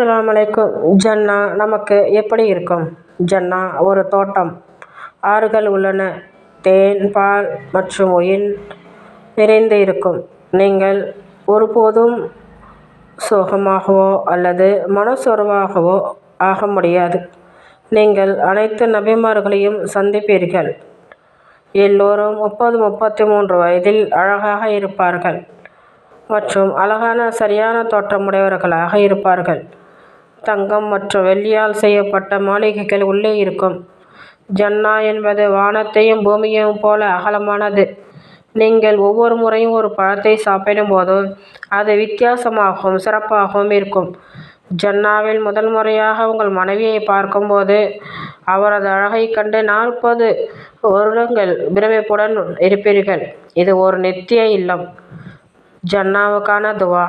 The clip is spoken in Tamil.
அஸ்லாமலைக்கும் ஜன்னா நமக்கு எப்படி இருக்கும்? ஜன்னா ஒரு தோட்டம். ஆறுகள் உள்ளன. தேன் பால் மற்றும் ஒயின் நிறைந்து இருக்கும். நீங்கள் ஒருபோதும் சோகமாகவோ அல்லது மனச்சோர்வாகவோ ஆக முடியாது. நீங்கள் அனைத்து நபிமார்களையும் சந்திப்பீர்கள். எல்லோரும் முப்பது முப்பத்தி மூன்று வயதில் அழகாக இருப்பார்கள் மற்றும் அழகான சரியான தோற்றமுடையவர்களாக இருப்பார்கள். தங்கம் மற்றும் வெள்ளியால் செய்யப்பட்ட மாளிகைகள் உள்ளே இருக்கும். ஜன்னா என்பது வானத்தையும் பூமியையும் போல அகலமானது. நீங்கள் ஒவ்வொரு முறையும் ஒரு பழத்தை சாப்பிடும் போதும் அது வித்தியாசமாகவும் சிறப்பாகவும் இருக்கும். ஜன்னாவில் முதல் முறையாக உங்கள் மனைவியை பார்க்கும்போது அவரது அழகைக் கண்டு நாற்பது வருடங்கள் பிரமிப்புடன் இருப்பீர்கள். இது ஒரு நித்திய இல்லம். ஜன்னாவுக்கான துவா.